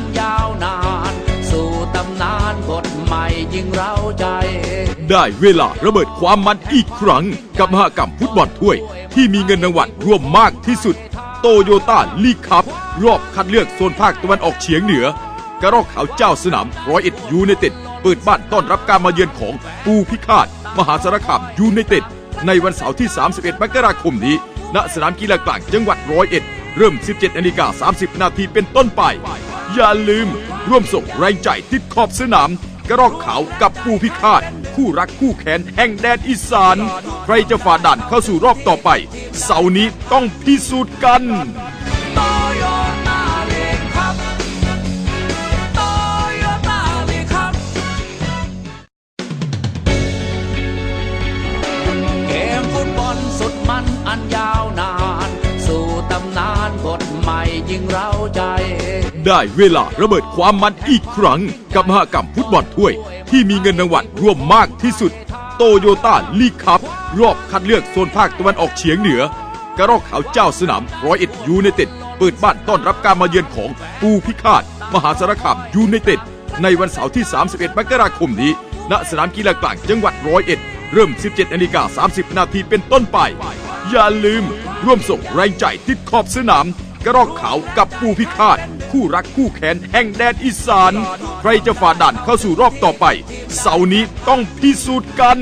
มันยาวนาน สู่ตำนานบทใหม่ยิ่งเร้าใจ ได้เวลาระเบิดความมันอีกครั้ง กับมหากรรมฟุตบอลถ้วย ที่มีเงินรางวัลร่วมมากที่สุด โตโยต้าลีกคัพรอบคัดเลือกโซนภาคตะวันออกเฉียงเหนือกระรอกขาวเจ้าสนามร้อยเอ็ดยูไนเต็ดเปิดบ้านต้อนรับการมาเยือนของปูพิฆาต มหาสารคามยูไนเต็ด ในวันเสาร์ที่ 31 มกราคมนี้ ณสนามกีฬากลางจังหวัดร้อยเอ็ด เริ่ม 17นาฬิกา30 นาทีเป็นต้นไป อย่าลืม ร่วมส่งแรงใจติดขอบสนาม กระรอกขาวกับปูพิฆาต คู่รักคู่แค้นแห่งแดนอีสาน ใครจะฝ่าด่านเข้าสู่รอบต่อไป เสาร์นี้ต้องพิสูจน์กัน เกมฟุตบอลสุดมันอันยาวนาน สู่ตำนานบทใหม่ยิ่งเร้าใจ ได้เวลาระเบิดความมันอีกครั้ง กับมหากรรมฟุตบอลถ้วย ที่มีเงินรางวัลรวมมากที่สุด โตโยต้าลีคัพรอบคัดเลือกโซนภาคตะวันออกเฉียงเหนือกระรอกขาวเจ้าสนามร้อยเอ็ดยูไนเต็ดเปิดบ้านต้อนรับการมาเยือนของปูพิฆาต มหาสารคามยูไนเต็ด ในวันเสาร์ที่ 31 มกราคมนี้ ณสนามกีฬากลางจังหวัดร้อยเอ็ดเริ่ม 17นาฬิกา30 นาทีเป็นต้นไป อย่าลืม ร่วมส่งแรงใจติดขอบสนาม กระรอกขาวกับปูพิฆาต คู่รักคู่แขนแห่งแดนอีสาน ใครจะฝ่าด่านเข้าสู่รอบต่อไป เสาร์นี้ต้องพิสูจน์กัน